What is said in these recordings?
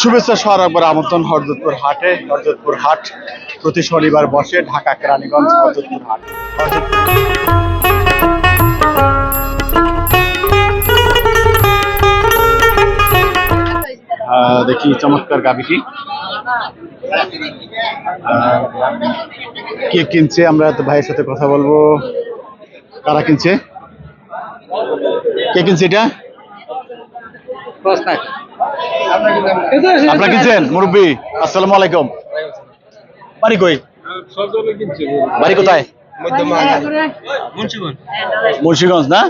শুভেচ্ছা সহ একবার আমন্ত্রণ হরজতপুর হাটে। হরজতপুর হাট প্রতি শনিবার বসে ঢাকা, কেরানীগঞ্জ হরজতপুর হাট। দেখি চমৎকার গাবিটি কে কিনছে? আমরা তো ভাইয়ের সাথে কথা বলব। কারা কিনছে? কে কিনছে এটা? আপনারা কিনছেন মুরব্বী? আসসালামু আলাইকুম। বাড়ি কই? বাড়ি কোথায়? মুন্সিগঞ্জ না?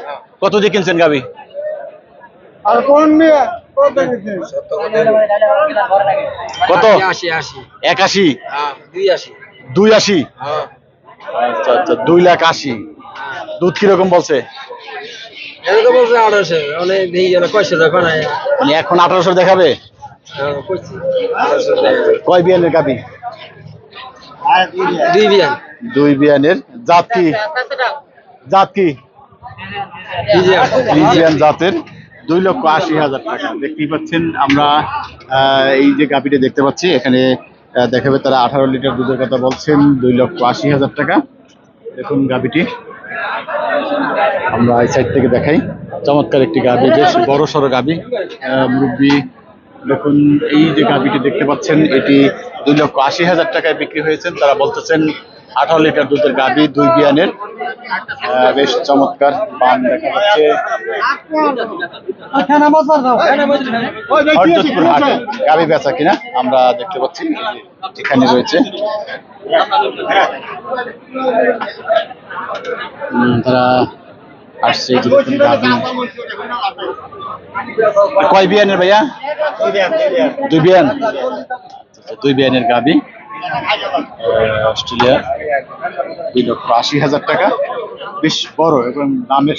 কত দিয়ে কিনছেন গাবি? আর কোন নিয়ে? কত একাশি? হ্যাঁ দুই আশি। দুই আশি? হ্যাঁ। আচ্ছা আচ্ছা দুই লাখ আশি। দুধ কীরকম বলছে? এরকম বলছে আঠারোশো মানে নেই যেন কয়শো টাকা নাই মানে এখন আঠারোশো দেখাবে? টাকা। কয় বিয়ানের গাবি? দুই বিয়ান। দুই বিয়ানের জাত কি? জাত কি? ফ্রিজিয়ান জাতের দুই লক্ষ আশি হাজার টাকা। দেখতেই পাচ্ছেন আমরা আহ, এই যে গাভিটা দেখতে পাচ্ছি এখানে দেখাবে তারা আঠারো লিটার দুধের কথা বলছেন দুই লক্ষ আশি হাজার টাকা। দেখুন গাভিটি আমরা এই সাইড থেকে দেখাই। চমৎকার একটি গাবি, বেশ বড় সড়ো গাবি। মুরব্বী, দেখুন, এই যে গাবিটি দেখতে পাচ্ছেন, এটি দুই লক্ষ আশি হাজার টাকায় বিক্রি হয়েছেন তারা বলতেছেন আঠারো লিটার দুধের গাভি দুই বিয়ানের বেশ চমৎকার পান দেখা যাচ্ছে। হরজতপুর হাটে গাবি বেচা কিনা আমরা দেখতে পাচ্ছি এখানে রয়েছে। তারা আসছে কয় বিয়ানের ভাইয়া? দুই বিয়ান। দুই বিয়ানের আহ, অস্ট্রেলিয়া দুই লক্ষ আশি হাজার টাকা। বেশ বড় এবং দামের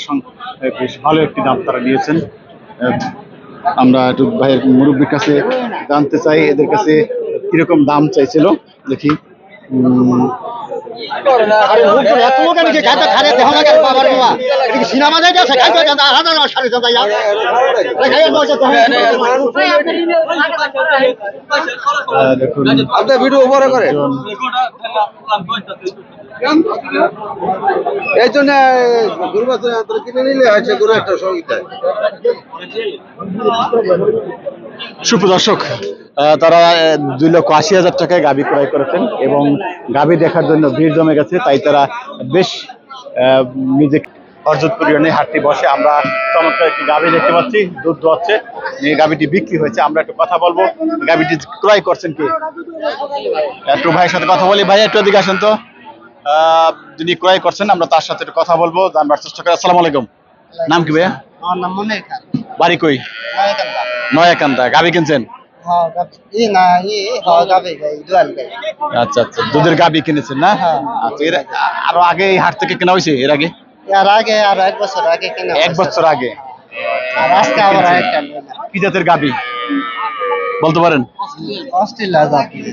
বেশ ভালো একটি দাম তারা নিয়েছেন। আমরা একটু ভাইয়ের মুরব্বীর কাছে জানতে চাই, এদের কাছে কীরকম দাম চাইছিল? দেখি। উম, আহ, দেখুন আপনার ভিডিও উপরে করে এই জন্য কিনে নিলে হয়েছে গরু একটা সুপ্রদর্শক আহ, তারা দুই লক্ষ আশি হাজার টাকায় গাবি ক্রয় করেছেন এবং গাবি দেখার জন্য ভিড় জমে গেছে তাই তারা বেশ আহ, নিজে হরজতপুর ইউনিয়নে হাটটি বসে। আমরা চমৎকার একটি গাভী দেখতে পাচ্ছি দুধ দোয়াচ্ছে। এই গাবিটি বিক্রি হয়েছে আমরা একটু কথা বলব। গাবিটি ক্রয় করছেন কি? একটু ভাইয়ের সাথে কথা বলি। ভাই একটু এদিকে আসেন তো। আহ, যিনি ক্রয় করছেন আমরা তার সাথে একটু কথা বলব জানবার চেষ্টা করি। আসসালামু আলাইকুম। নাম কি ভাইয়া? আমার নাম মনে বাড়ি কই? নয়াকান্দা। গাবি কিনছেন? হ্যাঁ হ্যাঁ আচ্ছা আচ্ছা। দুধের গাভী কিনেছেন না? হ্যাঁ। আচ্ছা এর আরও আগে এই হাট থেকে কেনা হয়েছে এর আগে? এর আগে আর এক বছর আগে কিনা এক বছর আগে। আর আজকে আবার আরেকটা কি জাতের গাবি? বলতে পারেন।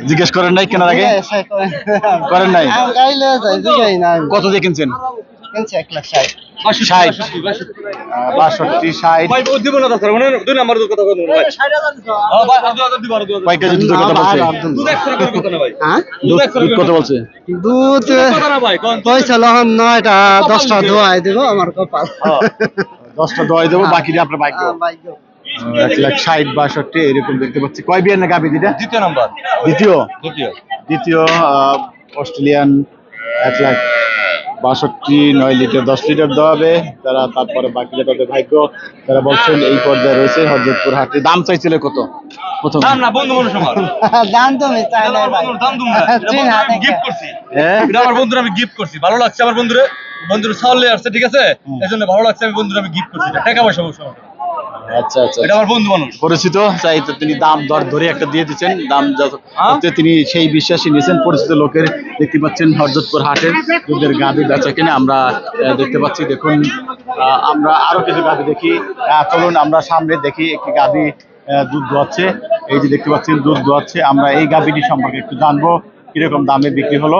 জিজ্ঞেস করেন নাই কেনার আগে। করেন নাই? কত দিয়ে কিনছেন? কিনছি এক লাখ ষাট। ষাট। বাষট্টি ষাট। কয় কেজি দুধের কথা বলছে হ্যাঁ? দুধ দুধ বলছে। দুধ পয়সা লহন নয়টা দশটা ধোয়াই দিব আমার কপাল। দশটা দোয়াই দেবো বাকি আপনার বাইক হ্যাঁ, এক লাখ ষাট বাষট্টি এরকম দেখতে পাচ্ছি। কয় বিয়ার না গাবি দিটা দ্বিতীয় নাম্বার। দ্বিতীয়? দ্বিতীয়। দ্বিতীয় আহ, অস্ট্রেলিয়ান এক লাখ বাষট্টি নয় লিটার দশ লিটার দেওয়া হবে তারা তারপরে বাকি তাদের ভাগ্য তারা বলছেন এই পর্যায়ে রয়েছে হরজতপুর হাটে। দাম চাইছিল কত প্রথম? দাম না বন্ধু মানুষ আমার। বন্ধুরা আমি গিফট করছি। ভালো লাগছে আমার বন্ধুরা। বন্ধুর সাউলে আসছে ঠিক আছে? এই জন্য ভালো লাগছে আমি বন্ধুরা আমি গিফট করছি। টাকা পয়সা আমার। আচ্ছা আচ্ছা এটা আমার বন্ধু মানুষ। পরিচিত? তাই তো তিনি দাম দর ধরে একটা দিয়ে দিচ্ছেন। দাম যত হ্যাঁ? তিনি সেই বিশ্বাসী নিয়েছেন পরিচিত লোকের দেখতে পাচ্ছেন হরজতপুর হাটের দুধের গাভি বেচা কিনে। আমরা দেখতে পাচ্ছি দেখুন আমরা আরও কিছু গাভি দেখি। চলুন আমরা সামনে দেখি একটি গাভি দুধ দোয়াচ্ছে। এই যে দেখতে পাচ্ছেন দুধ দোয়াচ্ছে। আমরা এই গাভিটি সম্পর্কে একটু জানব কীরকম দামে বিক্রি হলো।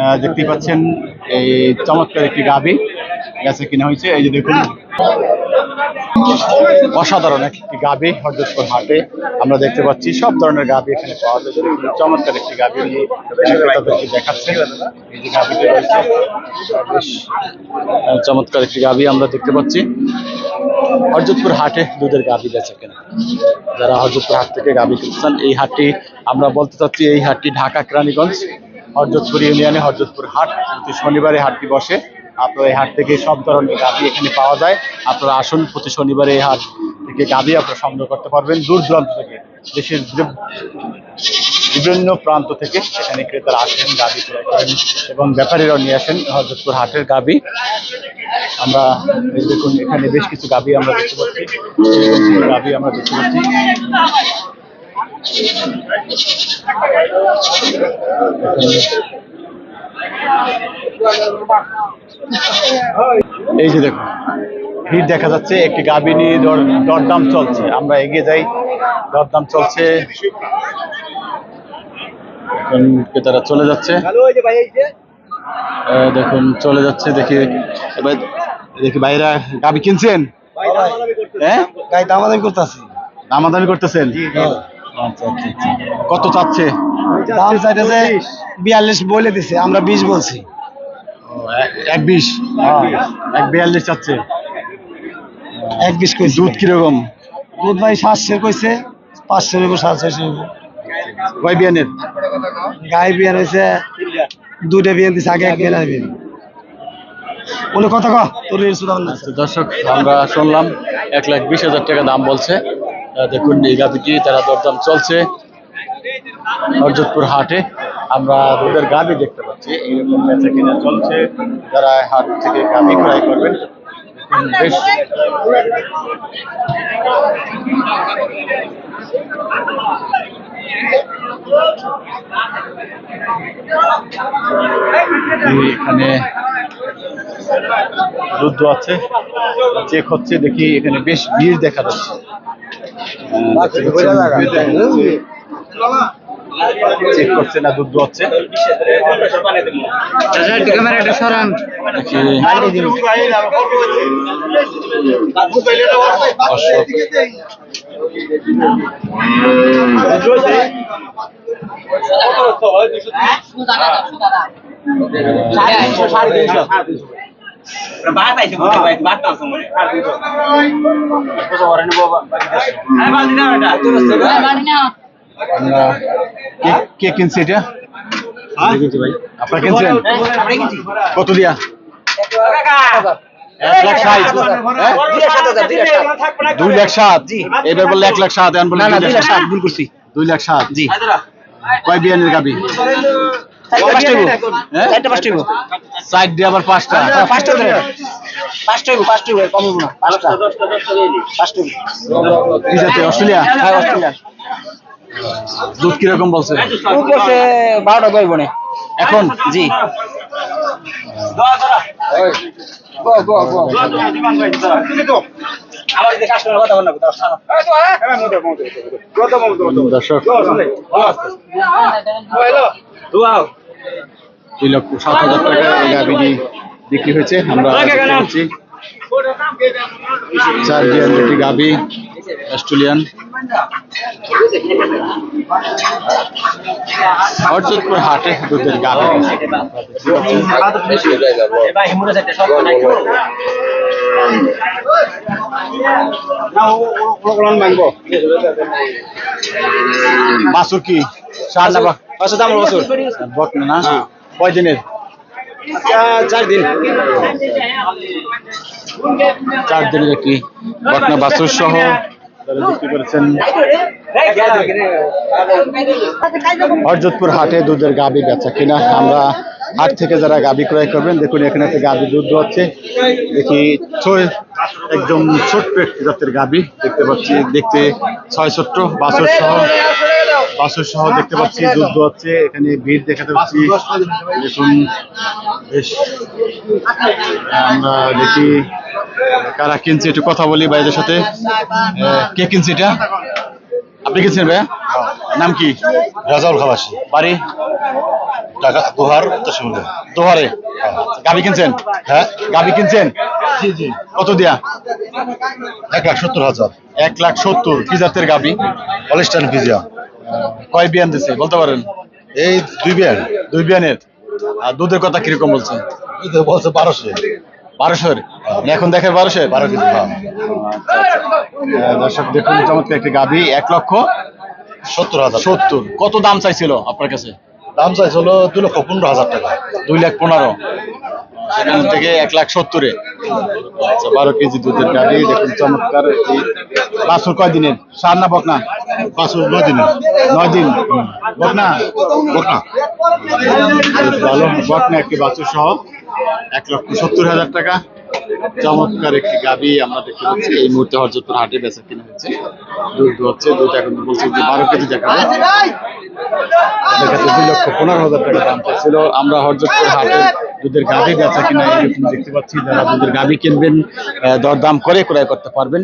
আহ, দেখতেই পাচ্ছেন এই চমৎকার একটি গাভি গেছে কিনা হয়েছে। এই যে দেখুন। অসাধারণ একটি গাবি হরদপুর হাটে। আমরা দেখতে পাচ্ছি সব ধরনের গাবি এখানে পাওয়া যায়। চমৎকার একটি গাবি নিয়ে ক্রেতাদেরকে দেখাচ্ছে। চমৎকার একটি গাবি আমরা দেখতে পাচ্ছি। হরজতপুর হাটে দুধের গাবি বেচে কেনা। যারা হরজতপুর হাট থেকে গাবি কিনছেন, এই হাটটি আমরা বলতে চাচ্ছি, এই হাটটি ঢাকা কেরানীগঞ্জ হরজতপুর ইউনিয়নে হরজতপুর হাট। প্রতি শনিবারে হাটটি বসে। আপনারা এই হাট থেকে সব ধরনের গাবি এখানে পাওয়া যায়। আপনারা আসুন, প্রতি শনিবারে এই হাট থেকে গাবি আপনারা সংগ্রহ করতে পারবেন দূর দূরান্ত থেকে, দেশের বিভিন্ন প্রান্ত থেকে এখানে ক্রেতারা আসেন, গাবি ক্রয় করেন এবং ব্যাপারীরাও নিয়ে আসেন হরজতপুর হাটের গাবি। আমরা দেখুন, এখানে বেশ কিছু গাবি আমরা দেখতে পাচ্ছি। গাবি আমরা দেখতে পাচ্ছি। এই যে দেখুন ভিড় দেখা যাচ্ছে একটি গাবি নিয়ে দরদাম চলছে। আমরা এগিয়ে যাই দরদাম চলছে। ক্রেতারা চলে যাচ্ছে। দেখুন চলে যাচ্ছে দেখি এবার দেখি ভাইরা গাবি কিনছেন? হ্যাঁ গাই দামাদামি করতেছি। দামাদামি করতেছেন? আচ্ছা আচ্ছা আচ্ছা। কত চাচ্ছে? দাম চাইতেছে বিয়াল্লিশ বলে দিছে আমরা বিশ বলছি। এক- বিশ। এক বিয়াল্লিশ চাচ্ছে। এক বিশ কইছি। দুধ কীরকম? দুধ ভাই কইছে কয় বিয়ানের? বিয়ান হয়েছে বিয়ান দিছে আগে এক বিয়ান আর বিয়ান উনি কত ক তোর এর না আচ্ছা, দর্শক আমরা শুনলাম এক লাখ বিশ হাজার টাকা দাম বলছে। দেখুন এই গাভিটি তারা দরদাম চলছে। হরজতপুর হাটে। আমরা দুধের গাভি দেখতে পাচ্ছি। এইরকম বেচা কিনা চলছে। যারা হাট থেকে গাভি ক্রয় করবেন, বেশ এখানে দুধ আছে। চেক হচ্ছে, দেখি এখানে বেশ ভিড় দেখা যাচ্ছে। চেক করছে না দুধ হচ্ছে ক্যামেরাটা সরান দেখি দর্শক আমরা কে- কে কিনছে এটা? আপনারা কিনছেন? কত দিয়া? এক লাখ ষাট। হ্যাঁ? দুই লাখ সাত এবার বললে এক লাখ সাত এখন বললে দুই লাখ সাত। ভুল করছি। দুই লাখ সাত। জি। কয় বিয়ানের গাবি? পাঁচটা হইবো? হ্যাঁ? সাইড দিয়ে আবার পাঁচটা। কি জাতীয় অস্ট্রেলিয়া। দুধ কীরকম বলছে? বারোটা দশ বনে এখন জি। দুই লক্ষ সাত হাজার টাকা বিক্রি হয়েছে। আমরা চার ডিয়ান দুটি গাভি অস্ট্রেলিয়ান। হরজতপুর হাটে দুধের গাভি। বাসুর কি? সার না বা- বকনা না? কয় দিনের চার দিন। চার বাসুর সহ হাটে দুধের গাবি বেচা কিনা? আমরা হাট থেকে যারা গাবি ক্রয় করবেন, দেখুন এখানে একটা গাবি দুধ হচ্ছে দেখি একদম ছোট্ট একটি জাতের গাবি দেখতে পাচ্ছি। দেখতে ছয় ছোট্ট বাছর সহ। বাছর সহ দেখতে পাচ্ছি দুধ হচ্ছে এখানে ভিড় দেখাতে পাচ্ছি। দেখুন বেশ আমরা দেখি কারা কিনছে একটু কথা বলি ভাইদের সাথে। কে কিনছে এটা? আপনি কিনছেন ভাইয়া? নাম কি? রাজাউল খালাসি। বাড়ি? ঢাকা দোহার দোহারে। গাবি কিনছেন? হ্যাঁ। গাবি কিনছেন? জি জি। কত দিয়া? এক লাখ সত্তর হাজার। এক লাখ সত্তর কি জাতের গাবি হলিস্টান ফিজিয়া। কয় বিয়ান দিছে বলতে পারেন? এই দুই বিয়ার দুই বিয়ানের? আর দুধের কথা কীরকম বলছে? এই তো বলছে বারোশো। বারোশোর? এখন দেখে বারোশো বারো কেজি হ্যাঁ দর্শক দেখুন চমৎকার একটি গাবি এক লক্ষ সত্তর হাজার সত্তর। কত দাম চাইছিল আপনার কাছে? দাম চাইছিল দুই লক্ষ পনেরো হাজার টাকা। দুই লাখ পনেরো। সেখান থেকে এক লাখ সত্তরে। আচ্ছা বারো কেজি দুধের গাড়ি, দেখুন, চমৎকার একটি বাছুর কয় দিনের সার না বকনা? পাঁচশো নয় দিনের নয় দিন বকনা। বকনা ভালো, বকনা একটি বাছুর সহ। এক লক্ষ সত্তর হাজার টাকা। চমৎকার একটি গাবি আমরা দেখতে পাচ্ছি। এই মুহূর্তে হরজতপুর হাটে বেচা কিনা হচ্ছে। দুধ হচ্ছে দুধ এখন বলছে যে বারো কেজি দেখাবে। দেখাচ্ছে দুই লক্ষ পনেরো হাজার টাকা দাম চাইছিল আমরা হরজতপুর হাটে দুধের গাভী বেচা কিনা এরকম দেখতে পাচ্ছি, যারা দুধের গাভী কিনবেন দরদাম করে ক্রয় করতে পারবেন।